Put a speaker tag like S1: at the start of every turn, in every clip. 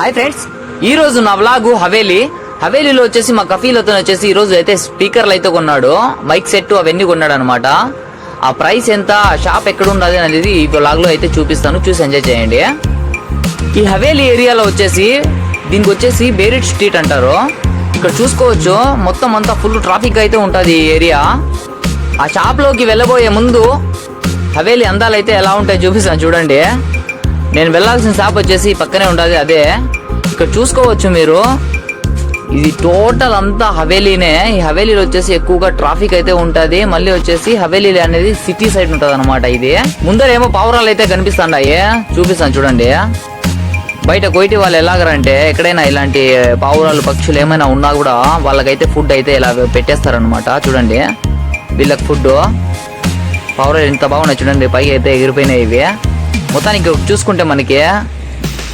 S1: Hi friends ఈ రోజు నా వ్లాగు హవేలీ. హవేలీలో వచ్చేసి మా కఫీలతో వచ్చేసి ఈ రోజు అయితే స్పీకర్లు అయితే కొన్నాడు. మైక్ సెట్ అవన్నీ కొన్నాడు అనమాట ఆ ప్రైస్ ఎంత షాప్ ఎక్కడ ఉన్నది అనేది ఈ వ్లాగ్లో అయితే చూపిస్తాను. చూసి ఎంజాయ్ చేయండి. ఈ హవేలీ ఏరియాలో వచ్చేసి దీనికి వచ్చేసి బేరిట్ స్ట్రీట్ అంటారు. ఇక్కడ చూసుకోవచ్చు మొత్తం అంతా ఫుల్ ట్రాఫిక్ అయితే ఉంటుంది ఈ ఏరియా. ఆ షాప్లోకి వెళ్ళబోయే ముందు హవేలీ అందాలైతే ఎలా ఉంటాయి చూపిస్తాను. చూడండి. నేను వెళ్ళాల్సిన షాప్ వచ్చేసి పక్కనే ఉంటుంది అదే. ఇక్కడ చూసుకోవచ్చు మీరు. ఇది టోటల్ అంతా హవేలీనే. ఈ హవేలీలో వచ్చేసి ఎక్కువగా ట్రాఫిక్ అయితే ఉంటుంది. మళ్ళీ వచ్చేసి హవేలీ అనేది సిటీ సైడ్ ఉంటుంది అనమాట ఇది. ముందర ఏమో పావురాలు అయితే కనిపిస్తున్నాయి చూపిస్తాను చూడండి. బయట కోయిటి వాళ్ళు ఎలాగరంటే ఎక్కడైనా ఇలాంటి పావురాలు పక్షులు ఏమైనా ఉన్నా కూడా వాళ్ళకైతే ఫుడ్ అయితే ఇలా పెట్టేస్తారనమాట చూడండి. వీళ్ళకి ఫుడ్ పావురాలు ఎంత బాగున్నాయి చూడండి. పైకి అయితే ఎగిరిపోయినాయి ఇవి. మొత్తానికి చూసుకుంటే మనకి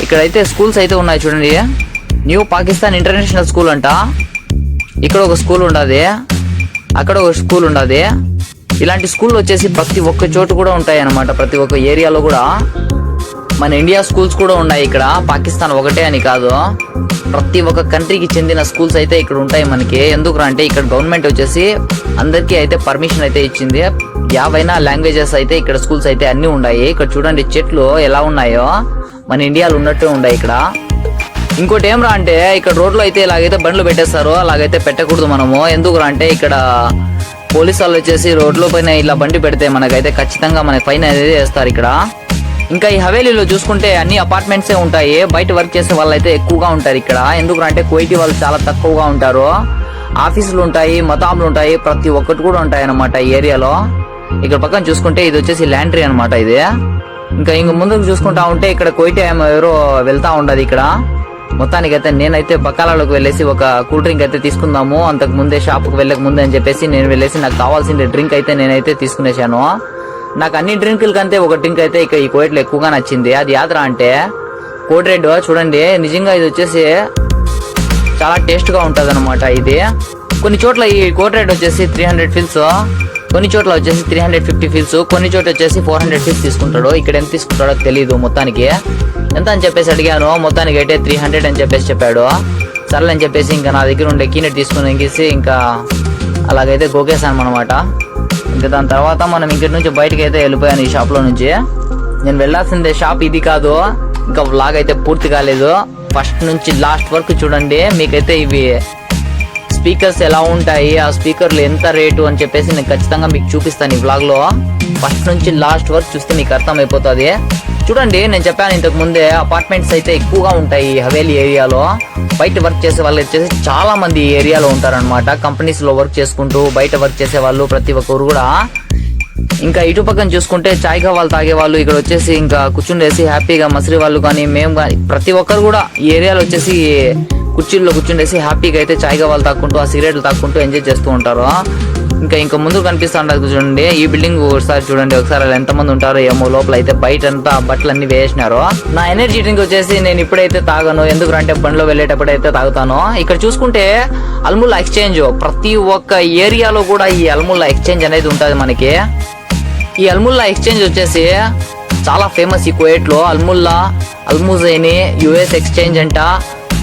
S1: ఇక్కడైతే స్కూల్స్ అయితే ఉన్నాయి చూడండి. న్యూ పాకిస్తాన్ ఇంటర్నేషనల్ స్కూల్ అంట. ఇక్కడ ఒక స్కూల్ ఉండదు. అక్కడ ఒక స్కూల్ ఉండదు. ఇలాంటి స్కూల్ వచ్చేసి ప్రతి ఒక్క చోటు కూడా ఉంటాయి అన్నమాట ప్రతి ఒక్క ఏరియాలో కూడా. మన ఇండియా స్కూల్స్ కూడా ఉన్నాయి ఇక్కడ. పాకిస్తాన్ ఒకటే అని కాదు. ప్రతి ఒక్క కంట్రీకి చెందిన స్కూల్స్ అయితే ఇక్కడ ఉంటాయి మనకి. ఎందుకు అంటే ఇక్కడ గవర్నమెంట్ వచ్చేసి అందరికీ అయితే పర్మిషన్ అయితే ఇచ్చింది. యావైనా లాంగ్వేజెస్ అయితే ఇక్కడ స్కూల్స్ అయితే అన్ని ఉన్నాయి ఇక్కడ చూడండి చెట్లు ఎలా ఉన్నాయో. మన ఇండియాలో ఉన్నట్టు ఉన్నాయి ఇక్కడ. ఇంకోటి ఏం రా అంటే ఇక్కడ రోడ్లో అయితే ఇలాగైతే బండ్లు పెట్టేస్తారు అలాగైతే పెట్టకూడదు మనము. ఎందుకు రా అంటే ఇక్కడ పోలీసు వాళ్ళు వచ్చేసి రోడ్ల పైన ఇలా బండి పెడితే మనకైతే ఖచ్చితంగా మనకి ఫైన్ అనేది వేస్తారు ఇక్కడ. ఇంకా ఈ హవేలీలో చూసుకుంటే అన్ని అపార్ట్మెంట్సే ఉంటాయి. బయట వర్క్ చేసే వాళ్ళు అయితే ఎక్కువగా ఉంటారు ఇక్కడ. ఎందుకు అంటే వాళ్ళు చాలా తక్కువగా ఉంటారు. ఆఫీసులు ఉంటాయి మతాములు ఉంటాయి ప్రతి ఒక్కటి కూడా ఉంటాయి అన్నమాట ఈ ఏరియాలో. ఇక్కడ పక్కన చూసుకుంటే ఇది వచ్చేసి ల్యాండ్రీ అన్నమాట ఇది. ఇంకా ఇంక ముందుకు చూసుకుంటా ఉంటే ఇక్కడ కోయిటి ఆమె ఎవరో వెళ్తా ఉండదు ఇక్కడ. మొత్తానికైతే నేనైతే బకాలాలోకి వెళ్ళేసి ఒక కూల్ డ్రింక్ అయితే తీసుకుందాము. అంతకు ముందే షాప్కి వెళ్ళక ముందే అని చెప్పేసి నేను వెళ్ళేసి నాకు కావాల్సిన డ్రింక్ అయితే నేనైతే తీసుకునేసాను నాకు అన్ని డ్రింకుల కంటే ఒక డ్రింక్ అయితే ఇక ఈ కోయిట్లో ఎక్కువగా నచ్చింది. అది యాత్ర అంటే కోడ్ చూడండి నిజంగా ఇది వచ్చేసి చాలా టేస్ట్గా ఉంటుంది అనమాట ఇది. కొన్ని చోట్ల ఈ కోట్ రేట్ వచ్చేసి త్రీ హండ్రెడ్ ఫిల్స్ కొన్ని చోట్ల వచ్చేసి త్రీ హండ్రెడ్ ఫిఫ్టీ ఫిల్స్ కొన్ని చోట్ల వచ్చేసి ఫోర్ హండ్రెడ్ ఫిల్స్ తీసుకుంటాడు. ఇక్కడ ఎంత తీసుకుంటాడో తెలియదు మొత్తానికి. ఎంత అని చెప్పేసి అడిగాను. మొత్తానికి అయితే త్రీ హండ్రెడ్ అని చెప్పేసి చెప్పాడు. సర్లే అని చెప్పేసి ఇంకా నా దగ్గర ఉండే కీనెట్ తీసుకుని ఇంకేసి ఇంకా అలాగైతే గోకేశాను అనమాట ఇంకా దాని తర్వాత మనం ఇక్కడి నుంచి బయటకు అయితే వెళ్ళిపోయాను ఈ షాప్లో నుంచి. నేను వెళ్ళాల్సిందే షాప్ ఇది కాదు. ఇంకా వ్లాగ్ అయితే పూర్తి కాలేదు. ఫస్ట్ నుంచి లాస్ట్ వరకు చూడండి. మీకైతే ఇవి స్పీకర్స్ ఎలా ఉంటాయి ఆ స్పీకర్లు ఎంత రేటు అని చెప్పేసి నేను ఖచ్చితంగా మీకు చూపిస్తాను ఈ వ్లాగ్లో ఫస్ట్ నుంచి లాస్ట్ వరకు చూస్తే మీకు అర్థమైపోతుంది. చూడండి నేను చెప్పాను ఇంతకు ముందే అపార్ట్మెంట్స్ అయితే ఎక్కువగా ఉంటాయి ఈ హవేలీ ఏరియాలో. బయట వర్క్ చేసే వాళ్ళు వచ్చేసి చాలా మంది ఈ ఏరియాలో ఉంటారన్నమాట. కంపెనీస్లో వర్క్ చేసుకుంటూ బయట వర్క్ చేసే వాళ్ళు ప్రతి ఒక్కరు కూడా. ఇంకా ఇటు పక్కన చూసుకుంటే చాయ్ కావాలి తాగే వాళ్ళు ఇక్కడ వచ్చేసి ఇంకా కూర్చుండేసి హ్యాపీగా మసిరి వాళ్ళు కానీ మేము కానీ ప్రతి ఒక్కరు కూడా ఈ ఏరియాలో వచ్చేసి కుర్చీల్లో కూర్చుండేసి హ్యాపీగా అయితే చాయ్ కావాలి తాక్కుంటూ ఆ సిగరెట్లు తాక్కుంటూ ఎంజాయ్ చేస్తూ ఉంటారు. ఇంకా ఇంకా ముందు కనిపిస్తూ ఉండదు చూడండి. ఈ బిల్డింగ్ ఒకసారి చూడండి ఒకసారి అలా ఎంతమంది ఉంటారో ఏమో లోపల అయితే బయట అంతా బట్టలు అన్ని వేసినారు. నా ఎనర్జీ డ్రింక్ వచ్చేసి నేను ఇప్పుడైతే తాగను. ఎందుకు అంటే బండిలో వెళ్ళేటప్పుడు అయితే తాగుతాను. ఇక్కడ చూసుకుంటే అల్ముల్ ఎక్స్చేంజ్. ప్రతి ఒక్క ఏరియాలో కూడా ఈ అల్ముల్లా ఎక్స్చేంజ్ అనేది ఉంటుంది మనకి. ఈ అల్ముల్లా ఎక్స్చేంజ్ వచ్చేసి చాలా ఫేమస్ ఈ Kuwait Almulla Almuzaini US exchange అంట.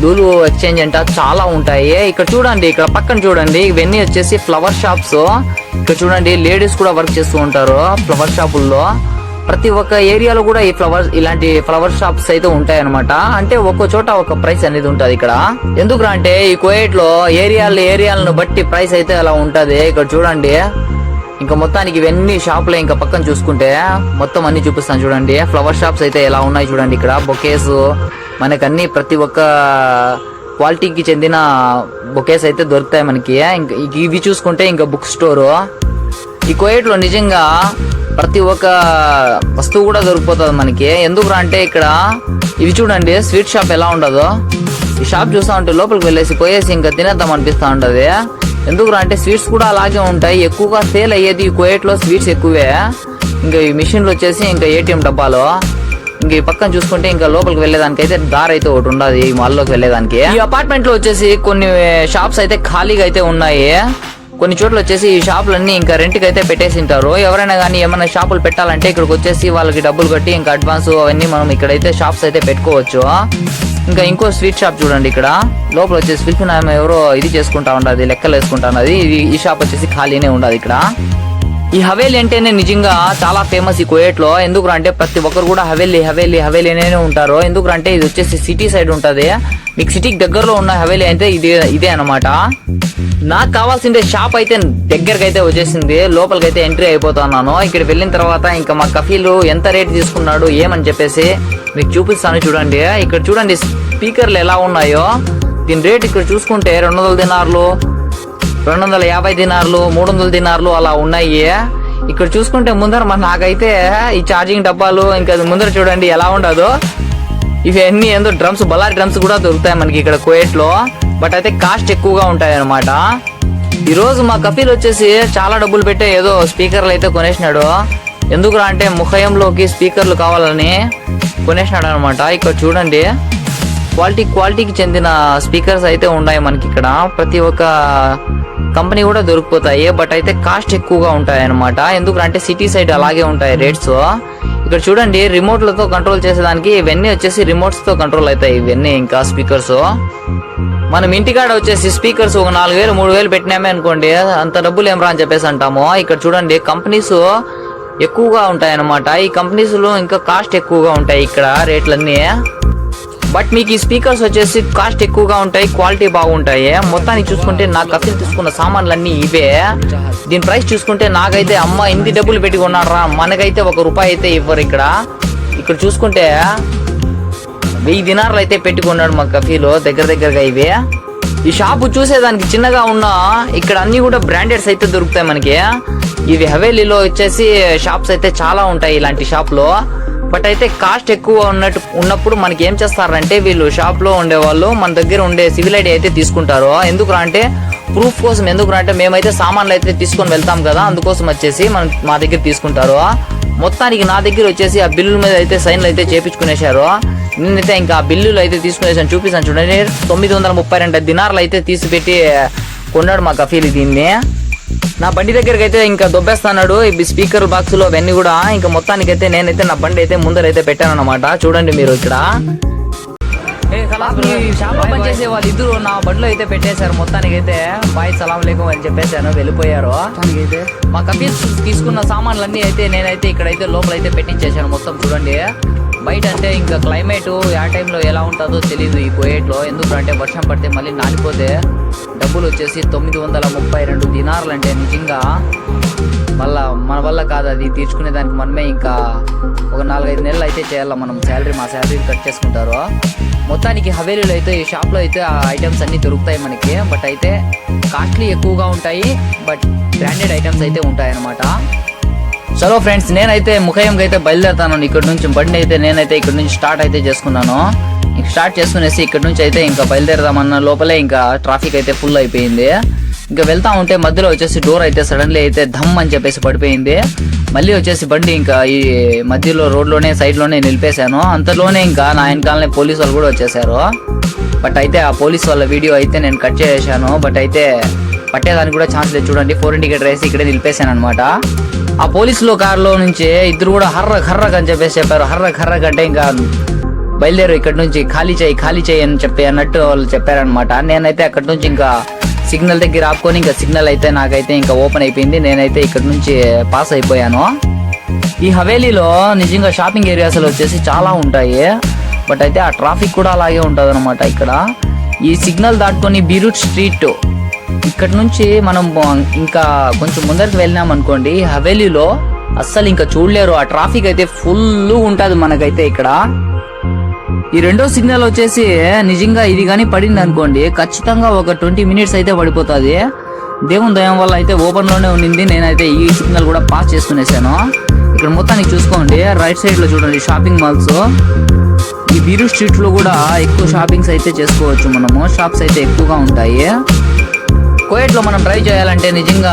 S1: లూలు ఎక్స్చేంజ్ అంట చాలా ఉంటాయి. ఇక్కడ చూడండి ఇక్కడ పక్కన చూడండి ఇవన్నీ వచ్చేసి ఫ్లవర్ షాప్స్ ఇక్కడ చూడండి లేడీస్ కూడా వర్క్ చేస్తూ ఉంటారు ఫ్లవర్ షాపుల్లో ప్రతి ఒక్క ఏరియాలో కూడా ఈ ఫ్లవర్స్ ఇలాంటి ఫ్లవర్ షాప్స్ అయితే ఉంటాయన్నమాట. అంటే ఒక్కో చోట ఒక ప్రైస్ అనేది ఉంటుంది ఇక్కడ. ఎందుకు అంటే ఈ కోయేట్లో ఏరియాలు ఏరియాలను బట్టి ప్రైస్ అయితే అలా ఉంటది. ఇక్కడ చూడండి. ఇంకా మొత్తానికి ఇవన్నీ షాపులే ఇంకా పక్కన చూసుకుంటే మొత్తం అన్ని చూపిస్తాను చూడండి. ఫ్లవర్ షాప్స్ అయితే ఎలా ఉన్నాయి చూడండి ఇక్కడ. బొకేస్ మనకన్నీ అన్ని ప్రతి ఒక్క క్వాలిటీకి చెందిన బొకేస్ అయితే దొరుకుతాయి మనకి. ఇంకా ఇవి చూసుకుంటే ఇంకా బుక్ స్టోర్ ఈ కోయేట్లో నిజంగా ప్రతి ఒక్క వస్తువు కూడా దొరికిపోతుంది మనకి. ఎందుకురా అంటే ఇక్కడ ఇవి చూడండి స్వీట్ షాప్ ఎలా ఉండదో. ఈ షాప్ చూస్తా ఉంటే లోపలికి వెళ్ళేసి పోయేసి ఇంకా తినేద్దాం అనిపిస్తా ఉంటది. ఎందుకు అంటే స్వీట్స్ కూడా అలాగే ఉంటాయి. ఎక్కువగా సేల్ అయ్యేది ఈ స్వీట్స్ ఎక్కువే. ఇంకా ఈ మిషన్లు వచ్చేసి ఇంకా ఏటీఎం డబ్బాలో. ఇంక ఈ పక్కన చూసుకుంటే ఇంకా లోపలికి వెళ్ళేదానికి అయితే దారి అయితే ఒకటి ఉండదు ఈ మాల్లోకి వెళ్ళేదానికి. ఈ అపార్ట్మెంట్లో వచ్చేసి కొన్ని షాప్స్ అయితే ఖాళీగా అయితే ఉన్నాయి. కొన్ని చోట్ల వచ్చేసి ఈ షాపులన్నీ ఇంకా రెంట్కి అయితే పెట్టేసి ఉంటారు ఎవరైనా కానీ ఏమైనా షాపులు పెట్టాలంటే ఇక్కడికి వచ్చేసి వాళ్ళకి డబ్బులు కట్టి ఇంకా అడ్వాన్స్ అవన్నీ మనం ఇక్కడైతే షాప్స్ అయితే పెట్టుకోవచ్చు. ఇంకా ఇంకో స్వీట్ షాప్ చూడండి ఇక్కడ. లోపల వచ్చేసి స్వీట్ ఆమె ఎవరో ఇది చేసుకుంటా ఉండదు లెక్కలు వేసుకుంటా ఉన్నది ఇది ఈ షాప్ వచ్చేసి ఖాళీనే ఉండదు ఇక్కడ. ఈ హవేలీ అంటేనే నిజంగా చాలా ఫేమస్ ఈ కోయట్లో లో ఎందుకు అంటే ప్రతి ఒక్కరు కూడా హవేలీ హవేలీ హవేలీ అనే ఉంటారు. ఎందుకు అంటే ఇది వచ్చేసి సిటీ సైడ్ ఉంటుంది. మీకు సిటీకి దగ్గరలో ఉన్న హవేలీ అయితే ఇదే ఇదే అన్నమాట. నాకు కావాల్సిందే షాప్ అయితే దగ్గరకు అయితే వచ్చేసింది. లోపలికి అయితే ఎంట్రీ అయిపోతున్నాను. ఇక్కడ వెళ్ళిన తర్వాత ఇంకా మా కఫీలు ఎంత రేట్ తీసుకున్నాడు ఏమని చెప్పేసి మీకు చూపిస్తాను చూడండి. ఇక్కడ చూడండి స్పీకర్లు ఎలా ఉన్నాయో. దీని రేట్ ఇక్కడ చూసుకుంటే రెండు వందల దినార్లు రెండు వందల యాభై దినార్లు మూడు వందల దినార్లు అలా ఉన్నాయి. ఇక్కడ చూసుకుంటే ముందర మన నాకైతే ఈ ఛార్జింగ్ డబ్బాలు ఇంకా ముందర చూడండి ఎలా ఉండదు. ఇవన్నీ ఏందో డ్రమ్స్ బలారి డ్రమ్స్ కూడా దొరుకుతాయి మనకి ఇక్కడ కువైట్ బట్ అయితే కాస్ట్ ఎక్కువగా ఉంటాయి అనమాట ఈరోజు మా కపిల్ వచ్చేసి చాలా డబ్బులు పెట్టే ఏదో స్పీకర్లు అయితే కొనేసినాడు. ఎందుకురా అంటే ముఖయంలోకి స్పీకర్లు కావాలని కొనేసినాడు అనమాట ఇక్కడ చూడండి. క్వాలిటీ క్వాలిటీకి చెందిన స్పీకర్స్ అయితే ఉన్నాయి మనకి ఇక్కడ. ప్రతి ఒక్క కంపెనీ కూడా దొరికిపోతాయి. బట్ అయితే కాస్ట్ ఎక్కువగా ఉంటాయి అనమాట ఎందుకంటే సిటీ సైడ్ అలాగే ఉంటాయి రేట్స్. ఇక్కడ చూడండి రిమోట్లతో కంట్రోల్ చేసేదానికి ఇవన్నీ వచ్చేసి రిమోట్స్తో కంట్రోల్ అవుతాయి. ఇవన్నీ ఇంకా స్పీకర్స్ మనం ఇంటికాడ వచ్చేసి స్పీకర్స్ ఒక నాలుగు వేలు మూడు వేలు పెట్టినామే అనుకోండి అంత డబ్బులు ఏం రా అని చెప్పేసి అంటాము. ఇక్కడ చూడండి కంపెనీస్ ఎక్కువగా ఉంటాయి అన్నమాట ఈ కంపెనీస్లో ఇంకా కాస్ట్ ఎక్కువగా ఉంటాయి ఇక్కడ రేట్లన్నీ. బట్ మీకు ఈ స్పీకర్స్ వచ్చేసి కాస్ట్ ఎక్కువగా ఉంటాయి క్వాలిటీ బాగుంటాయి. మొత్తానికి చూసుకుంటే నా కఫీలు తీసుకున్న సామాన్లన్నీ ఇవే. దీని ప్రైస్ చూసుకుంటే నాకైతే అమ్మ ఎన్ని డబ్బులు పెట్టి కొన్నారా మనకైతే ఒక రూపాయి అయితే ఇవ్వరు ఇక్కడ. ఇక్కడ చూసుకుంటే వెయ్యి దినార్లు అయితే పెట్టుకున్నాడు మా కఫీలో దగ్గర దగ్గరగా ఇవి. ఈ షాపు చూసేదానికి చిన్నగా ఉన్న ఇక్కడ అన్ని కూడా బ్రాండెడ్స్ అయితే దొరుకుతాయి మనకి. ఇవి హవేలీలో వచ్చేసి షాప్స్ అయితే చాలా ఉంటాయి ఇలాంటి షాప్లో బట్ అయితే కాస్ట్ ఎక్కువ ఉన్నట్టు ఉన్నప్పుడు మనకి ఏం చేస్తారంటే వీళ్ళు షాప్లో ఉండేవాళ్ళు మన దగ్గర ఉండే సివిల్ ఐడి అయితే తీసుకుంటారు. ఎందుకు అంటే ప్రూఫ్ కోసం ఎందుకు అంటే మేమైతే సామాన్లు అయితే తీసుకొని వెళ్తాం కదా అందుకోసం వచ్చేసి మనం మా దగ్గర తీసుకుంటారు. మొత్తానికి నా దగ్గర వచ్చేసి ఆ బిల్లుల మీద అయితే సైన్లు అయితే చేపించుకునేశారు. నేనైతే ఇంకా ఆ బిల్లులు అయితే తీసుకునేసాను చూపిస్తాను చూడండి. తొమ్మిది వందల ముప్పై రెండు దినార్లు అయితే తీసి పెట్టి కొన్నాడు మా కఫీల్ దీన్ని. నా బండి దగ్గరికి అయితే ఇంకా దొబ్బేస్తాడు ఈ స్పీకర్ బాక్స్లో అవన్నీ కూడా ఇంకా మొత్తానికైతే నేనైతే నా బండి అయితే ముందర అయితే పెట్టాను అనమాట చూడండి మీరు ఇక్కడ. షాప్ ఓపెన్ చేసే వాళ్ళు ఇద్దరు నా బండిలో అయితే పెట్టేశారు. మొత్తానికి అయితే బాయ్ సలాం లేకం అని చెప్పేశాను. వెళ్ళిపోయారు. మా కపీల్ తీసుకున్న సామాన్లన్నీ అయితే నేనైతే ఇక్కడైతే లోపల అయితే పెట్టించేసాను మొత్తం చూడండి. బయట అంటే ఇంకా క్లైమేట్ ఆ టైంలో ఎలా ఉంటుందో తెలియదు ఈ కోయేట్లో ఎందుకంటే వర్షం పడితే మళ్ళీ నానిపోతే డబ్బులు వచ్చేసి తొమ్మిది వందల ముప్పై రెండు దినార్లు అంటే నిజంగా మళ్ళా మన వల్ల కాదు అది. తీర్చుకునే దానికి మనమే ఇంకా ఒక నాలుగైదు నెలలు అయితే చేయాలి మనం శాలరీ మా శాలరీ కట్ చేసుకుంటారు. మొత్తానికి హవేలీలో అయితే ఈ షాప్లో అయితే ఆ ఐటమ్స్ అన్నీ దొరుకుతాయి మనకి. బట్ అయితే కాస్ట్లీ ఎక్కువగా ఉంటాయి. బట్ బ్రాండెడ్ ఐటమ్స్ అయితే ఉంటాయి అన్నమాట చలో ఫ్రెండ్స్ నేనైతే ముఖయంగా అయితే బయలుదేరుతాను. ఇక్కడ నుంచి బండి అయితే నేనైతే ఇక్కడ నుంచి స్టార్ట్ అయితే చేసుకున్నాను. స్టార్ట్ చేసుకునేసి ఇక్కడ నుంచి అయితే ఇంకా బయలుదేరదామన్న లోపలే ఇంకా ట్రాఫిక్ అయితే ఫుల్ అయిపోయింది. ఇంకా వెళ్తా ఉంటే మధ్యలో వచ్చేసి డోర్ అయితే సడన్లీ అయితే ధమ్ అని చెప్పేసి పడిపోయింది. మళ్ళీ వచ్చేసి బండి ఇంకా ఈ మధ్యలో రోడ్లోనే సైడ్లోనే నిలిపేశాను. అంతలోనే ఇంకా నా వెనకాలనే పోలీసు వాళ్ళు కూడా వచ్చేసారు బట్ అయితే ఆ పోలీస్ వాళ్ళ వీడియో అయితే నేను కట్ చేశాను బట్ అయితే పట్టేదానికి కూడా ఛాన్స్ లేదు. చూడండి ఫోర్ ఇండికేటర్ వేసి ఇక్కడే నిలిపేశాను అనమాట ఆ పోలీసులో కారులో నుంచి ఇద్దరు కూడా హర్ర హర్రక్ అని చెప్పేసి చెప్పారు. హర్రక్ హర్రక్ అంటే ఇంకా బయలుదేరు ఇక్కడ నుంచి ఖాళీ చేయి ఖాళీ చేయి అని చెప్పి అన్నట్టు వాళ్ళు చెప్పారనమాట నేనైతే అక్కడ నుంచి ఇంకా సిగ్నల్ దగ్గర ఆపుకొని ఇంకా సిగ్నల్ అయితే నాకైతే ఇంకా ఓపెన్ అయిపోయింది. నేనైతే ఇక్కడ నుంచి పాస్ అయిపోయాను. ఈ హవేలీలో నిజంగా షాపింగ్ ఏరియాస్ వచ్చేసి చాలా ఉంటాయి. బట్ అయితే ఆ ట్రాఫిక్ కూడా అలాగే ఉంటుంది ఇక్కడ. ఈ సిగ్నల్ దాటుకొని బీరూట్ స్ట్రీట్ ఇక్కడ నుంచి మనం ఇంకా కొంచెం ముందరికి వెళ్ళినాం అనుకోండి హవేలీలో అస్సలు ఇంకా చూడలేరు. ఆ ట్రాఫిక్ అయితే ఫుల్ ఉంటుంది మనకైతే ఇక్కడ. ఈ రెండో సిగ్నల్ వచ్చేసి నిజంగా ఇది కానీ పడింది అనుకోండి ఖచ్చితంగా ఒక ట్వంటీ మినిట్స్ అయితే పడిపోతుంది. దేవుని దయం వల్ల అయితే ఓపెన్లోనే ఉండింది. నేనైతే ఈ సిగ్నల్ కూడా పాస్ చేసుకునేసాను. ఇక్కడ మొత్తానికి చూసుకోండి రైట్ సైడ్లో చూడండి షాపింగ్ మాల్స్. ఈ బీరు స్ట్రీట్లో కూడా ఎక్కువ షాపింగ్స్ అయితే చేసుకోవచ్చు మనము. షాప్స్ అయితే ఎక్కువగా ఉంటాయి. కోయట్లో మనం డ్రైవ్ చేయాలంటే నిజంగా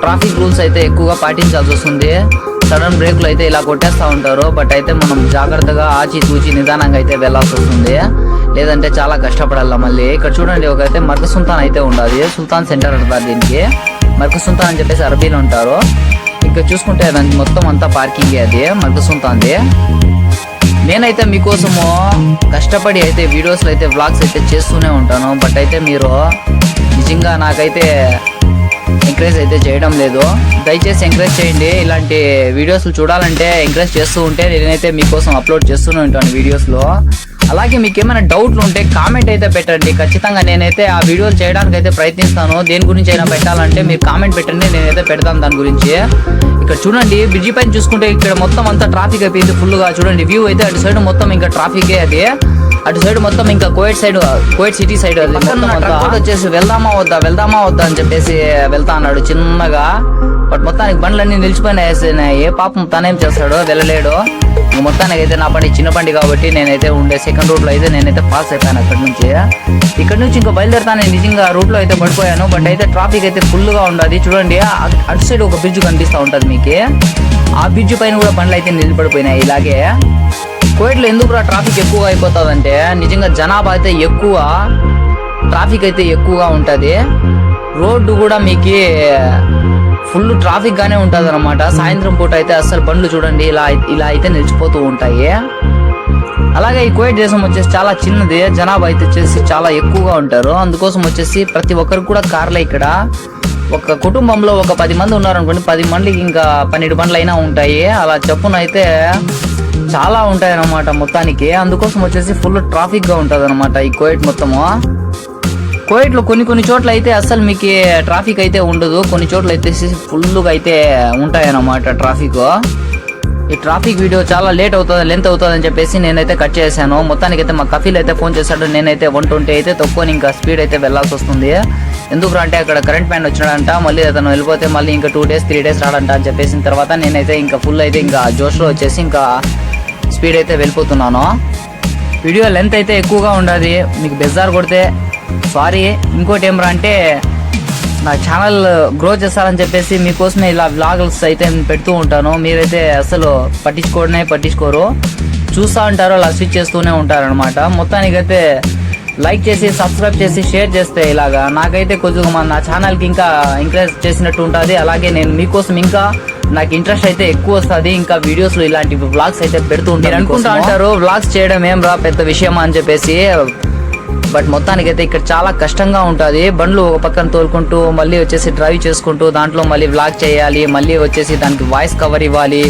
S1: ట్రాఫిక్ రూల్స్ అయితే ఎక్కువగా పాటించాల్సి వస్తుంది. సడన్ బ్రేక్లు అయితే ఇలా కొట్టేస్తూ ఉంటారు. బట్ అయితే మనం జాగ్రత్తగా ఆచి తూచి నిదానంగా అయితే వెళ్ళాల్సి వస్తుంది. లేదంటే చాలా కష్టపడాలి మళ్ళీ. ఇక్కడ చూడండి ఒక అయితే సుల్తాన్ అయితే ఉండాలి. సుల్తాన్ సెంటర్ అంటారు దీనికి. మరక సుల్తాన్ అని చెప్పేసి అరబీలో ఉంటారు. ఇంకా చూసుకుంటే దానికి మొత్తం అంతా పార్కింగ్ అది మరక సుల్తాన్ది. నేనైతే మీకోసము కష్టపడి అయితే వీడియోస్లో అయితే వ్లాగ్స్ అయితే చేస్తూనే ఉంటాను. బట్ అయితే మీరు నిజంగా నాకైతే ఎంకరేజ్ అయితే చేయడం లేదు. దయచేసి ఎంకరేజ్ చేయండి. ఇలాంటి వీడియోస్లు చూడాలంటే ఎంకరేజ్ చేస్తూ ఉంటే నేనైతే మీకోసం అప్లోడ్ చేస్తూనే ఉంటాను వీడియోస్లో అలాగే మీకు ఏమైనా డౌట్లు ఉంటే కామెంట్ అయితే పెట్టండి. ఖచ్చితంగా నేనైతే ఆ వీడియోలు చేయడానికి అయితే ప్రయత్నిస్తాను. దేని గురించి అయినా పెట్టాలంటే మీరు కామెంట్ పెట్టండి. నేనైతే పెడతాను దాని గురించి. ఇక్కడ చూడండి బ్రిడ్జి పైన చూసుకుంటే ఇక్కడ మొత్తం అంతా ట్రాఫిక్ అయిపోయింది ఫుల్గా. చూడండి వ్యూ అయితే అటు సైడ్ మొత్తం ఇంకా ట్రాఫికే అది. అటు సైడ్ మొత్తం ఇంకా Covid side Covid city side. వచ్చేసి వెళ్దామా వద్దా వెళ్దామా వద్దా అని చెప్పేసి వెళ్తా అన్నాడు చిన్నగా. బట్ మొత్తానికి బండ్లన్నీ నిలిచిపోయినాయి. ఏ పాపం తనేం చేస్తాడు వెళ్ళలేడు. ఇంక మొత్తానికి అయితే నా బండి చిన్న బండి కాబట్టి నేనైతే ఉండే సెకండ్ రూట్లో అయితే నేనైతే పాస్ అయిపోయాను అక్కడ నుంచి ఇక్కడ నుంచి ఇంకా బయలుదేరుతాను నిజంగా రూట్లో అయితే పడిపోయాను బట్ అయితే ట్రాఫిక్ అయితే ఫుల్గా ఉండదు. చూడండి అటు సైడ్ ఒక బ్రిడ్జ్ కనిపిస్తూ ఉంటుంది మీకు ఆ బ్రిడ్జ్ పైన కూడా బండ్లు అయితే నిలబడిపోయినాయి ఇలాగే కోవిడ్లో ఎందుకు ట్రాఫిక్ ఎక్కువగా అయిపోతుందంటే నిజంగా జనాభా అయితే ఎక్కువ ట్రాఫిక్ అయితే ఎక్కువగా ఉంటుంది. రోడ్డు కూడా మీకు ఫుల్ ట్రాఫిక్ గానే ఉంటుంది అనమాట సాయంత్రం పూట అయితే అస్సలు బండ్లు చూడండి ఇలా ఇలా అయితే నిలిచిపోతూ ఉంటాయి. అలాగే ఈ కోవిడ్ దేశం వచ్చేసి చాలా చిన్నది జనాభా అయితే వచ్చేసి చాలా ఎక్కువగా ఉంటారు. అందుకోసం వచ్చేసి ప్రతి ఒక్కరికి కూడా కార్లే ఇక్కడ. ఒక కుటుంబంలో ఒక పది మంది ఉన్నారనుకోండి పది మందికి ఇంకా పన్నెండు బండ్లు అయినా ఉంటాయి. అలా చెప్పున అయితే చాలా ఉంటాయి అన్నమాట మొత్తానికి. అందుకోసం వచ్చేసి ఫుల్ ట్రాఫిక్గా ఉంటది అనమాట ఈ కోవిడ్ మొత్తము. కోవిడ్లో కొన్ని కొన్ని చోట్ల అయితే అస్సలు మీకు ట్రాఫిక్ అయితే ఉండదు. కొన్ని చోట్ల అయితే ఫుల్గా అయితే ఉంటాయన్నమాట ట్రాఫిక్. ఈ ట్రాఫిక్ వీడియో చాలా లేట్ అవుతుంది లెంత్ అవుతుంది అని చెప్పేసి నేనైతే కట్ చేశాను. మొత్తానికి అయితే మా కఫీల్ అయితే ఫోన్ చేశాడు. నేనైతే వన్ ట్వంటీ అయితే తక్కువ ఇంకా స్పీడ్ అయితే వెళ్ళాల్సి వస్తుంది. ఎందుకు అంటే అక్కడ కరెంట్ మ్యాన్ వచ్చినాడంట మళ్ళీ అతను వెళ్ళిపోతే మళ్ళీ ఇంకా టూ డేస్ త్రీ డేస్ రాడంట అని చెప్పేసిన తర్వాత నేనైతే ఇంకా ఫుల్ అయితే ఇంకా జోష్లో వచ్చేసి ఇంకా స్పీడ్ అయితే వెళ్ళిపోతున్నాను. వీడియో లెంత్ అయితే ఎక్కువగా ఉండదు. మీకు బెజార్ కొడితే సారీ ఇంకోటి ఏమరా అంటే నా ఛానల్ గ్రో చేస్తారని చెప్పేసి మీకోసమే ఇలా వ్లాగ్స్ అయితే నేను పెడుతూ ఉంటాను. మీరైతే అసలు పట్టించుకోవడమే పట్టించుకోరు. చూస్తూ ఉంటారు అలా స్విచ్ చేస్తూనే ఉంటారు అనమాట మొత్తానికైతే లైక్ చేసి సబ్స్క్రైబ్ చేసి షేర్ చేస్తే ఇలాగా నాకైతే కొంచెం మన నా ఛానల్కి ఇంకా ఎంకరేజ్ చేసినట్టు ఉంటుంది. అలాగే నేను మీకోసం ఇంకా నాకు ఇంట్రెస్ట్ అయితే ఎక్కువ వస్తుంది. ఇంకా వీడియోస్లో ఇలాంటి వ్లాగ్స్ అయితే పెడుతూ ఉంటాను అనుకుంటా అంటారు వ్లాగ్స్ చేయడం ఏం రా పెద్ద విషయం అని చెప్పేసి బట్ మొత్తానికి అయితే ఇక్కడ చాలా కష్టంగా ఉంటుంది. బండ్లు ఒక పక్కన తోలుకుంటూ మళ్ళీ వచ్చేసి డ్రైవ్ చేసుకుంటూ దాంట్లో మళ్ళీ వ్లాగ్ చేయాలి మళ్ళీ వచ్చేసి దానికి వాయిస్ కవర్ ఇవ్వాలి.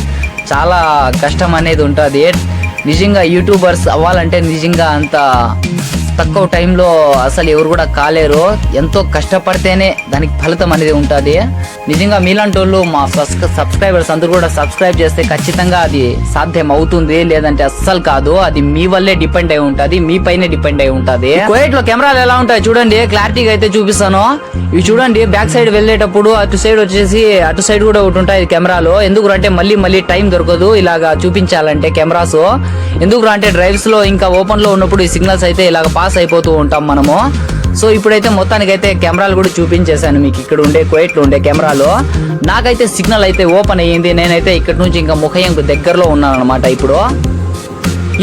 S1: చాలా కష్టం అనేది ఉంటుంది. నిజంగా యూట్యూబర్స్ అవ్వాలంటే నిజంగా అంత తక్కువ టైంలో అసలు ఎవరు కూడా కాలేరు. ఎంతో కష్టపడితేనే దానికి ఫలితం అనేది ఉంటుంది. నిజంగా మీలాంటి వాళ్ళు మా సబ్స్క్రైబర్స్ అందరూ కూడా సబ్స్క్రైబ్ చేస్తే ఖచ్చితంగా అది సాధ్యం అవుతుంది. లేదంటే అస్సలు కాదు. అది మీ వల్లే డిపెండ్ అయి ఉంటుంది. మీ పైనే డిపెండ్ అయి ఉంటుంది. కోయట్లో కెమెరాలు ఎలా ఉంటాయి చూడండి. క్లారిటీగా అయితే చూపిస్తాను. ఇవి చూడండి. బ్యాక్ సైడ్ వెళ్ళేటప్పుడు అటు సైడ్ వచ్చేసి అటు సైడ్ కూడా ఒకటి ఉంటాయి కెమెరాలు. ఎందుకు అంటే మళ్ళీ మళ్ళీ టైం దొరకదు. ఇలాగా చూపించాలంటే కెమెరాస్. ఎందుకు అంటే డ్రైవ్స్లో ఇంకా ఓపెన్లో ఉన్నప్పుడు ఈ సిగ్నల్స్ అయితే ఇలాగ పాస్ అయిపోతూ ఉంటాం మనము. సో ఇప్పుడైతే మొత్తానికి అయితే కెమెరాలు కూడా చూపించేశాను మీకు. ఇక్కడ ఉండే కోయట్లో ఉండే కెమెరాలో. నాకైతే సిగ్నల్ అయితే ఓపెన్ అయ్యింది. నేనైతే ఇక్కడ నుంచి ఇంకా ముఖయంకు దగ్గరలో ఉన్నాను అనమాట ఇప్పుడు.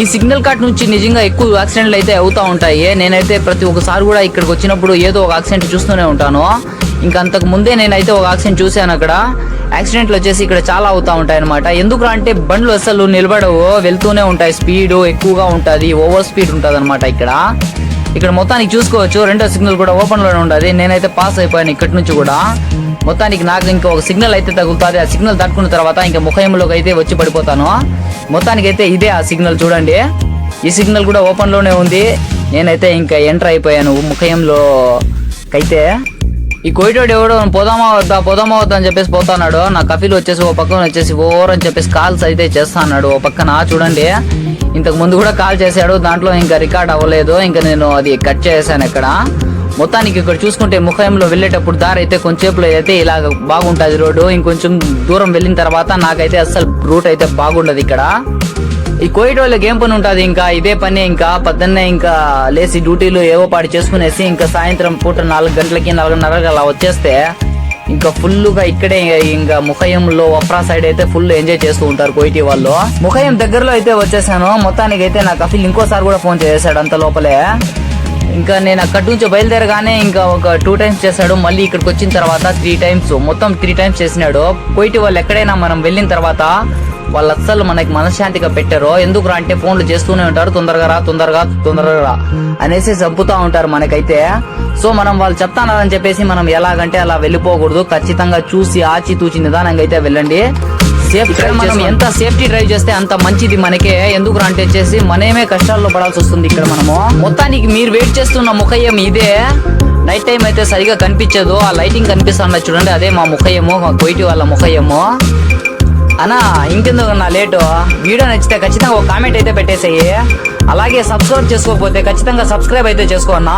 S1: ఈ సిగ్నల్ కట్ నుంచి నిజంగా ఎక్కువ యాక్సిడెంట్లు అయితే అవుతూ ఉంటాయి. నేనైతే ప్రతి ఒక్కసారి కూడా ఇక్కడికి వచ్చినప్పుడు ఏదో ఒక యాక్సిడెంట్ చూస్తూనే ఉంటాను. ఇంకా అంతకు ముందే నేనైతే ఒక యాక్సిడెంట్ చూశాను అక్కడ. యాక్సిడెంట్లు వచ్చేసి ఇక్కడ చాలా అవుతా ఉంటాయి అనమాట ఎందుకు అంటే బండ్లు అసలు నిలబడవు. వెళ్తూనే ఉంటాయి. స్పీడ్ ఎక్కువగా ఉంటుంది. ఓవర్ స్పీడ్ ఉంటుంది అనమాట ఇక్కడ. ఇక్కడ మొత్తానికి చూసుకోవచ్చు. రెండో సిగ్నల్ కూడా ఓపెన్లోనే ఉండదు. నేనైతే పాస్ అయిపోయాను ఇక్కడి నుంచి కూడా. మొత్తానికి నాకు ఇంకా ఒక సిగ్నల్ అయితే తగులుతుంది. ఆ సిగ్నల్ తట్టుకున్న తర్వాత ఇంకా ముఖయంలోకి అయితే వచ్చి పడిపోతాను. మొత్తానికి అయితే ఇదే ఆ సిగ్నల్ చూడండి. ఈ సిగ్నల్ కూడా ఓపెన్లోనే ఉంది. నేనైతే ఇంకా ఎంటర్ అయిపోయాను ముఖయంలో. అయితే ఈ కోయిటోడు ఎవడో పోదామా వద్దా పోదామా వద్దా అని చెప్పేసి పోతున్నాడు. నా కఫీలు వచ్చేసి ఓ పక్కన వచ్చేసి ఓవర్ అని చెప్పేసి కాల్స్ అయితే చేస్తాన్నాడు. ఓ పక్కన చూడండి. ఇంతకు ముందు కూడా కాల్ చేశాడు దాంట్లో ఇంకా రికార్డ్ అవ్వలేదు. ఇంకా నేను అది కట్ చేశాను ఇక్కడ. మొత్తానికి ఇక్కడ చూసుకుంటే ముఖంలో వెళ్ళేటప్పుడు దారి అయితే కొంచెంసేపులో అయితే ఇలా బాగుంటుంది రోడ్డు. ఇంకొంచెం దూరం వెళ్ళిన తర్వాత నాకైతే అస్సలు రూట్ అయితే బాగుండదు ఇక్కడ. ఈ కోయిట్ వాళ్ళకి ఏం పని ఉంటుంది ఇంకా ఇదే పని ఇంకా పొద్దున్నే ఇంకా లేచి డ్యూటీలు ఏవో పాటు చేసుకునేసి ఇంకా సాయంత్రం పూట నాలుగు గంటలకి నాలుగున్నరకి అలా వచ్చేస్తే ఇంకా ఫుల్గా ఇక్కడే ఇంకా ముఖయంలో వఫ్రా సైడ్ అయితే ఫుల్ ఎంజాయ్ చేస్తూ ఉంటారు కోయిటి వాళ్ళు. ముఖయం దగ్గరలో అయితే వచ్చేసాను. మొత్తానికి అయితే నాకు అఫీల్ ఇంకోసారి కూడా ఫోన్ చేశాడు అంత లోపలే. ఇంకా నేను అక్కడి నుంచి బయలుదేరగానే ఇంకా ఒక టూ టైమ్స్ చేశాడు. మళ్ళీ ఇక్కడికి వచ్చిన తర్వాత త్రీ టైమ్స్ మొత్తం త్రీ టైమ్స్ చేసినాడు. పోయిటి వాళ్ళు ఎక్కడైనా మనం వెళ్ళిన తర్వాత వాళ్ళు అస్సలు మనకి మనశ్శాంతిగా పెట్టారు ఎందుకు రా అంటే ఫోన్లు చేస్తూనే ఉంటారు. తొందరగా రా తొందరగా తొందరగా రా అనేసి చంపుతూ ఉంటారు మనకైతే. సో మనం వాళ్ళు చెప్తానని చెప్పేసి మనం ఎలాగంటే అలా వెళ్ళిపోకూడదు. ఖచ్చితంగా చూసి ఆచి తూచి నిదానంగా అయితే వెళ్ళండి. సేఫ్ డ్రైవ్ మనం ఎంత సేఫ్టీ డ్రైవ్ చేస్తే అంత మంచిది మనకే? ఎందుకు అంటే వచ్చేసి మనమే కష్టాల్లో పడాల్సి వస్తుంది ఇక్కడ మనము. మొత్తానికి మీరు వెయిట్ చేస్తున్న ముఖయం ఇదే. నైట్ టైం అయితే సరిగా కనిపించదు. ఆ లైటింగ్ కనిపిస్తుంది చూడండి అదే మా ముఖయము మా కోయిటి వాళ్ళ ముఖయము అన్నా ఇంకెందుకు నా లేటు వీడియో నచ్చితే ఖచ్చితంగా ఒక కామెంట్ అయితే పెట్టేసేయి. అలాగే సబ్స్క్రైబ్ చేసుకోకపోతే ఖచ్చితంగా సబ్స్క్రైబ్ అయితే చేసుకో అన్నా.